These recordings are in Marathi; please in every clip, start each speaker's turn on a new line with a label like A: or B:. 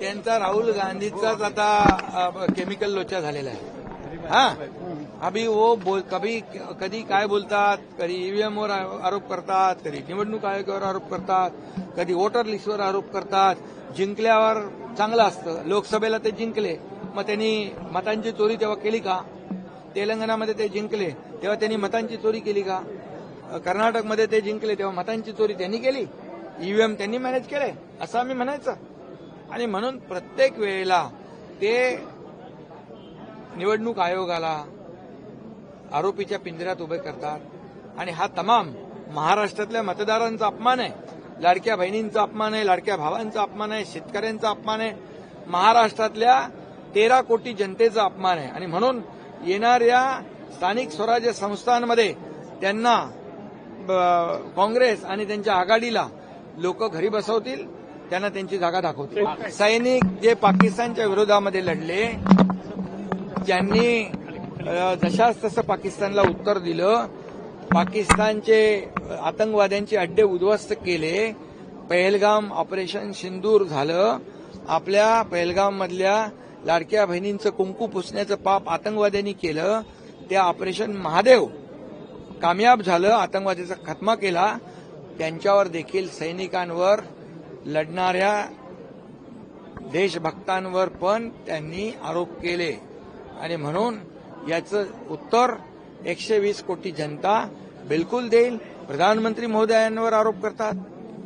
A: त्यांचा राहुल गांधीचाच आता केमिकल लोचा झालेला आहे. हा? अभी वो बोल कभी कधी काय बोलतात कधी ईव्हीएम वर आरोप करतात कधी निवडणूक आयोगावर आरोप करतात कधी वोटर लिस्टवर आरोप करतात. जिंकल्यावर चांगलं असतं. लोकसभेला ते जिंकले. मग त्यांनी मतांची चोरी तेव्हा केली का? तेलंगणामध्ये ते जिंकले. तेव्हा त्यांनी मतांची चोरी केली का? कर्नाटकमध्ये ते जिंकले. तेव्हा मतांची चोरी त्यांनी केली? ईव्हीएम त्यांनी मॅनेज केले असं आम्ही म्हणायचं. आणि म्हणून प्रत्येक वेळेला ते निवडणूक आयोगाला आरोपीच्या पिंजऱ्यात उभे करतात. आणि हा तमाम महाराष्ट्रातल्या मतदारांचा अपमान आहे. लाडक्या बहिणींचा अपमान आहे लाडक्या भावांचा अपमान आहे शेतकऱ्यांचा अपमान आहे महाराष्ट्रातल्या तेरा कोटी जनतेचा अपमान आहे. आणि म्हणून येणाऱ्या स्थानिक स्वराज्य संस्थांमध्ये त्यांना काँग्रेस आणि त्यांच्या आघाडीला लोक घरी बसवतील. त्यांना त्यांची जागा दाखवते. सैनिक जे पाकिस्तानच्या विरोधामध्ये लढले ज्यांनी जशाच तसं पाकिस्तानला उत्तर दिलं. पाकिस्तानचे आतंकवाद्यांचे अड्डे उद्ध्वस्त केले. पहलगाम ऑपरेशन सिंदूर झालं. आपल्या पहलगाम मधल्या लाडक्या बहिणींचं कुंकू पुसण्याचं पाप आतंकवाद्यांनी केलं. त्या ऑपरेशन महादेव कामयाब झालं. आतंकवादीचा खात्मा केला. त्यांच्यावर देखील सैनिकांवर लढणाऱ्या देशभक्तांवर पण त्यांनी आरोप केले. आणि म्हणून याचं उत्तर एकशे वीस कोटी जनता बिलकुल देईल. प्रधानमंत्री महोदयांवर आरोप करतात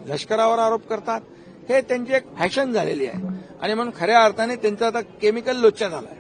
A: लष्करावर आरोप करतात. हे त्यांची एक फॅशन झालेली आहे. आणि म्हणून खऱ्या अर्थाने त्यांचं आता केमिकल लोच्चा झाला आहे